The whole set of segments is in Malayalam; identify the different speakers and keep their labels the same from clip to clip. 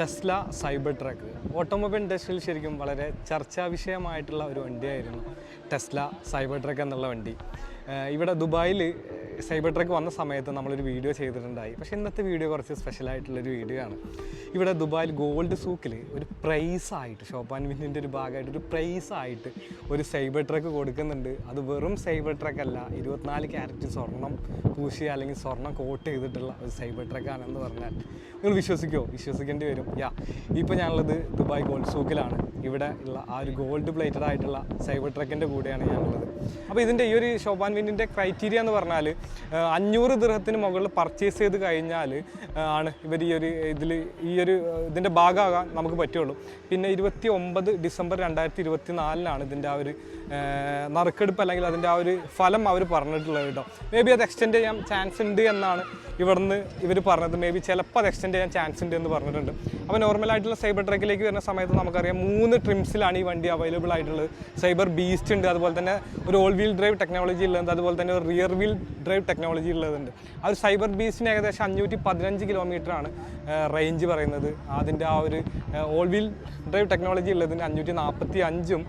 Speaker 1: Tesla cyber truck. ഓട്ടോമൊബൈൽ ഇൻഡസ്ട്രിയിൽ ശരിക്കും വളരെ ചർച്ചാ വിഷയമായിട്ടുള്ള ഒരു വണ്ടിയായിരുന്നു ടെസ്ല സൈബർ ട്രക്ക് എന്നുള്ള വണ്ടി. ഇവിടെ ദുബായിൽ സൈബർ ട്രക്ക് വന്ന സമയത്ത് നമ്മളൊരു വീഡിയോ ചെയ്തിട്ടുണ്ടായി. പക്ഷെ ഇന്നത്തെ വീഡിയോ കുറച്ച് സ്പെഷ്യൽ സ്പെഷ്യലായിട്ടുള്ളൊരു വീഡിയോ ആണ്. ഇവിടെ ദുബായിൽ ഗോൾഡ് സൂക്കിൽ ഒരു പ്രൈസ് ആയിട്ട് ഷോപ്പ് ആൻഡ് വിന്നിന്റെ ഒരു ഭാഗമായിട്ട് ഒരു പ്രൈസ് ആയിട്ട് ഒരു സൈബർ ട്രക്ക് കൊടുക്കുന്നുണ്ട്. അത് വെറും സൈബർ ട്രക്ക് അല്ല ഇരുപത്തിനാല് ക്യാരറ്റ് സ്വർണം പൂശിയ അല്ലെങ്കിൽ സ്വർണം കോട്ട് ചെയ്തിട്ടുള്ള ഒരു സൈബർ ട്രക്കാണെന്ന് പറഞ്ഞാൽ നിങ്ങൾ വിശ്വസിക്കുമോ വിശ്വസിക്കേണ്ടി വരും. യാ ഇപ്പോൾ ഞാനുള്ളത് ദുബായ് ഗോൾഡ് സൂക്കിലാണ്. ഇവിടെ ഉള്ള ആ ഒരു ഗോൾഡ് പ്ലേറ്റഡ് ആയിട്ടുള്ള സൈബർ ട്രക്കിന്റെ കൂടെയാണ് ഞാനുള്ളത്. അപ്പോൾ ഇതിന്റെ ഈ ഒരു ഷോപ്പാൻ വിന്നിന്റെ ക്രൈറ്റീരിയ എന്ന് പറഞ്ഞാൽ അഞ്ഞൂറ് ദൃഹത്തിന് മുകളിൽ പർച്ചേസ് ചെയ്ത് കഴിഞ്ഞാൽ ആണ് ഇവർ ഈ ഒരു ഇതിൽ ഈ ഒരു ഇതിന്റെ ഭാഗമാകാൻ നമുക്ക് പറ്റുള്ളൂ. പിന്നെ ഇരുപത്തി ഒമ്പത് ഡിസംബർ രണ്ടായിരത്തി ഇരുപത്തി നാലിനാണ് ഇതിന്റെ ആ ഒരു നറുക്കെടുപ്പ് അല്ലെങ്കിൽ അതിന്റെ ആ ഒരു ഫലം അവർ പറഞ്ഞിട്ടുള്ളത് കേട്ടോ. മേ ബി അത് എക്സ്റ്റെൻഡ് ചെയ്യാൻ ചാൻസ് ഉണ്ട് എന്നാണ് ഇവിടുന്ന് ഇവർ പറഞ്ഞത് മേ ബി ചിലപ്പോൾ അത് എക്സ്റ്റെൻഡ് ചെയ്യാൻ ചാൻസ് ഉണ്ട് എന്ന് പറഞ്ഞിട്ടുണ്ട്. അപ്പോൾ നോർമലായിട്ടുള്ള സൈബർ ട്രക്കിലേക്ക് വരുന്ന സമയത്ത് നമുക്കറിയാം മൂന്ന് ട്രിംസിലാണ് ഈ വണ്ടി അവൈലബിൾ ആയിട്ടുള്ളത്. സൈബർ ബീസ്റ്റ് ഉണ്ട് അതുപോലെ തന്നെ ഒരു ഓൾ വീൽ ഡ്രൈവ് ടെക്നോളജി ഉള്ളത് അതുപോലെ തന്നെ ഒരു റിയർ വീൽ ഡ്രൈവ് ടെക്നോളജി ഉള്ളതുണ്ട്. ആ ഒരു സൈബർ ബീസ്റ്റിന് ഏകദേശം അഞ്ഞൂറ്റി പതിനഞ്ച് കിലോമീറ്ററാണ് റേഞ്ച് പറയുന്നത്. അതിന്റെ ആ ഒരു ഓൾ വീൽ ഡ്രൈവ് ടെക്നോളജി ഉള്ളതിന് അഞ്ഞൂറ്റി നാൽപ്പത്തി അഞ്ചും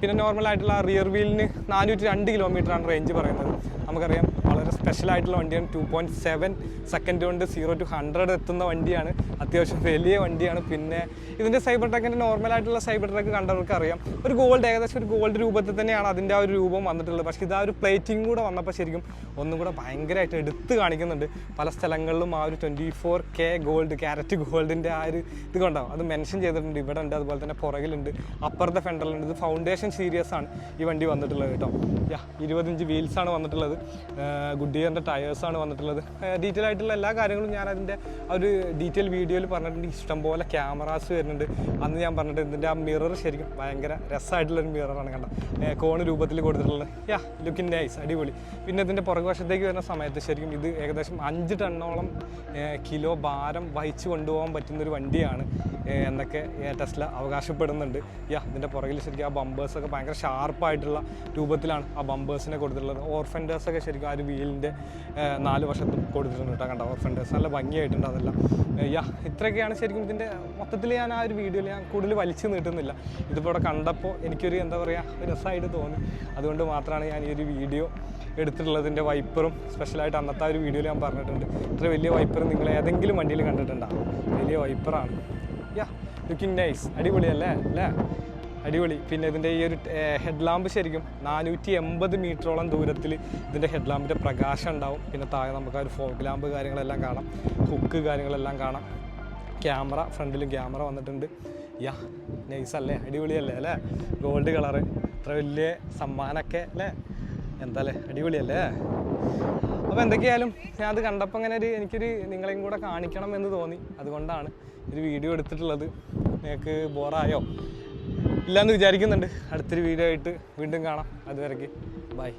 Speaker 1: പിന്നെ നോർമലായിട്ടുള്ള റിയർ വീലിന് നാനൂറ്റി രണ്ട് കിലോമീറ്ററാണ് റേഞ്ച് പറയുന്നത്. നമുക്കറിയാം വളരെ സ്പെഷ്യൽ ആയിട്ടുള്ള വണ്ടിയാണ് ടു പോയിന്റ് സെവൻ സെക്കൻഡ് കൊണ്ട് സീറോ ടു ഹൺഡ്രഡ് എത്തുന്ന വണ്ടിയാണ്. അത്യാവശ്യം വലിയ വണ്ടിയാണ്. പിന്നെ ഇതിന്റെ സൈബർ ട്രക്കിന്റെ നോർമലായിട്ടുള്ള സൈബർ ട്രക്ക് കണ്ടവർക്ക് അറിയാം. ഒരു ഗോൾഡ് ഏകദേശം ഒരു ഗോൾഡ് രൂപത്തിൽ തന്നെയാണ് അതിന്റെ ആ ഒരു രൂപം വന്നിട്ടുള്ളത്. പക്ഷേ ഇതാ ഒരു പ്ലേറ്റിംഗ് കൂടെ വന്നപ്പോൾ ശരിക്കും ഒന്നും കൂടെ ഭയങ്കരമായിട്ട് എടുത്ത് കാണിക്കുന്നുണ്ട്. പല സ്ഥലങ്ങളിലും ആ ഒരു twenty four K gold carat ഗോൾഡിന്റെ ആ ഒരു ഇത് കൊണ്ടാവും. അത് മെൻഷൻ ചെയ്തിട്ടുണ്ട്. ഇവിടെ ഉണ്ട്. അതുപോലെ തന്നെ പുറകിലുണ്ട്. അപ്പുറത്തെ ഫെൻഡറിലുണ്ട് ഇത് ഫൗണ്ടേഷൻ സീരിയസ് ആണ് ഈ വണ്ടി വന്നിട്ടുള്ളത് കേട്ടോ. യാ ഇരുപത്തിഞ്ച് വീൽസ് ആണ് വന്നിട്ടുള്ളത്. ഗുഡ് ഇയറിന്റെ ടയേഴ്സാണ് വന്നിട്ടുള്ളത്. ഡീറ്റെയിൽ ആയിട്ടുള്ള എല്ലാ കാര്യങ്ങളും ഞാൻ അതിന്റെ ഒരു ഡീറ്റെയിൽ വീഡിയോയിൽ പറഞ്ഞിട്ടുണ്ട്. ഇഷ്ടംപോലെ ക്യാമറാസ് വരുന്നുണ്ട്. അന്ന് ഞാൻ പറഞ്ഞിട്ട് ഇതിന്റെ ആ മിറർ ശരിക്കും ഭയങ്കര രസമായിട്ടുള്ളൊരു മിററാണ് കണ്ട? കോണ് രൂപത്തിൽ കൊടുത്തിട്ടുള്ളത്. യാ ലുക്കിൻ നൈസ് അടിപൊളി. പിന്നെ ഇതിന്റെ പുറകുവശത്തേക്ക് വരുന്ന സമയത്ത് ശരിക്കും ഇത് ഏകദേശം അഞ്ച് ടണ്ണോളം കിലോ ഭാരം വഹിച്ച് കൊണ്ടുപോകാൻ പറ്റുന്നൊരു വണ്ടിയാണ്. എന്നൊക്കെ ടെസ്ല അവകാശപ്പെടുന്നുണ്ട്. യാ ഇതിന്റെ പുറകിൽ ശരിക്കും ആ ബമ്പേഴ്സൊക്കെ ഭയങ്കര ഷാർപ്പായിട്ടുള്ള രൂപത്തിലാണ് ആ ബമ്പേഴ്സിനെ കൊടുത്തിട്ടുള്ളത്. ഓർഫൻഡേഴ്സൊക്കെ ശരിക്കും ആ ഒരു വീലിന്റെ നാല് വശത്തും കൊടുത്തിട്ടുണ്ട് കേട്ടോ കണ്ട? ഫ്രണ്ട് നല്ല ഭംഗിയായിട്ടുണ്ട് അതെല്ലാം. യാ ഇത്രയൊക്കെയാണ് ശരിക്കും ഇതിന്റെ മൊത്തത്തിൽ ഞാൻ ആ ഒരു വീഡിയോയിൽ ഞാൻ കൂടുതൽ വലിച്ചു നീട്ടുന്നില്ല. ഇതിപ്പോൾ ഇവിടെ കണ്ടപ്പോൾ എനിക്കൊരു എന്താ പറയുക രസമായിട്ട് തോന്നി. അതുകൊണ്ട് മാത്രമാണ് ഞാൻ ഈ ഒരു വീഡിയോ എടുത്തിട്ടുള്ളതിന്റെ വൈപ്പറും സ്പെഷ്യലായിട്ട് അന്നത്തെ ആ ഒരു വീഡിയോയിൽ ഞാൻ പറഞ്ഞിട്ടുണ്ട്. ഇത്ര വലിയ വൈപ്പർ നിങ്ങൾ ഏതെങ്കിലും വണ്ടിയിൽ കണ്ടിട്ടുണ്ടോ വലിയ വൈപ്പറാണ് യാ ലുക്കിംഗ് നൈസ് അടിപൊളിയല്ലേ? അല്ലേ? അടിപൊളി. പിന്നെ ഇതിന്റെ ഈ ഒരു ഹെഡ് ലാമ്പ് ശരിക്കും നാനൂറ്റി എൺപത് മീറ്ററോളം ദൂരത്തിൽ ഇതിന്റെ ഹെഡ് ലാമ്പിന്റെ പ്രകാശം ഉണ്ടാവും. പിന്നെ താഴെ നമുക്ക് ആ ഒരു ഫോഗ് ലാമ്പ് കാര്യങ്ങളെല്ലാം കാണാം. ഹുക്ക് കാര്യങ്ങളെല്ലാം കാണാം. ക്യാമറ ഫ്രണ്ടിലും ക്യാമറ വന്നിട്ടുണ്ട്. യാ നൈസ് അല്ലേ അടിപൊളിയല്ലേ അല്ലേ? Gold colour. ഇത്ര വലിയ സമ്മാനമൊക്കെ അല്ലേ? എന്താ അല്ലേ അടിപൊളിയല്ലേ? അപ്പോൾ എന്തൊക്കെയായാലും ഞാൻ അത് കണ്ടപ്പോൾ അങ്ങനെ ഒരു എനിക്കൊരു നിങ്ങളെയും കൂടെ കാണിക്കണം എന്ന് തോന്നി. അതുകൊണ്ടാണ് ഒരു വീഡിയോ എടുത്തിട്ടുള്ളത്. നിങ്ങൾക്ക് ബോറായോ? ഇല്ലയെന്ന് വിചാരിക്കുന്നുണ്ട്. അടുത്തൊരു വീഡിയോ ആയിട്ട് വീണ്ടും കാണാം. അതുവരയ്ക്ക് ബൈ